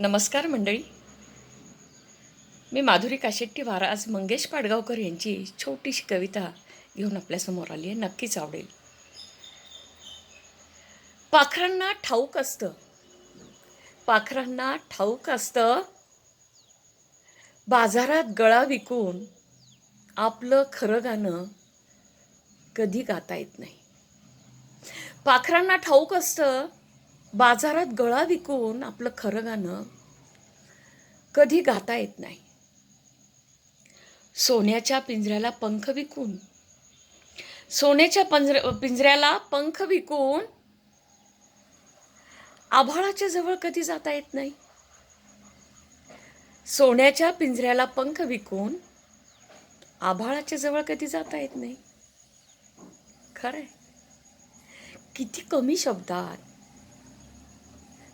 नमस्कार मंडळी. मी माधुरी काशेट्टीवार आज मंगेश पाडगावकर यांची छोटीशी कविता घेऊन आपल्यासमोर आली आहे. नक्कीच आवडेल. पाखरांना ठाऊक असतं. पाखरांना ठाऊक असतं. बाजारात गळा विकून आपलं खरं गाणं कधी गाता येत नाही. पाखरांना ठाऊक असतं. बाजारात गळा विकून आपलं खरं गाणं कधी गाता येत नाही. सोन्याच्या पिंजऱ्याला पंख विकून सोन्याच्या पंजर पिंजऱ्याला पंख विकून आभाळाच्या जवळ कधी जाता येत नाही. सोन्याच्या पिंजऱ्याला पंख विकून आभाळाच्या जवळ कधी जाता येत नाही. खरंय. किती कमी शब्दात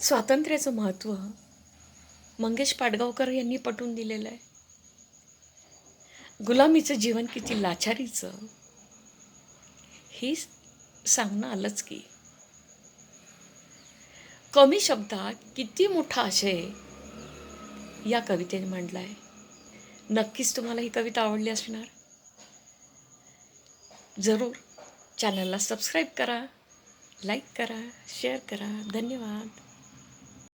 स्वातंत्र्याचं महत्त्व मंगेश पाडगावकर यांनी पटवून दिलेलं आहे. गुलामीचं जीवन किती लाचारीचं हे सांगणं आलंच की. कमी शब्दात किती मोठा आशय या कवितेने मांडला आहे नक्कीच तुम्हाला ही कविता आवडली असणार. जरूर चॅनलला सबस्क्राईब करा लाईक करा शेअर करा. धन्यवाद.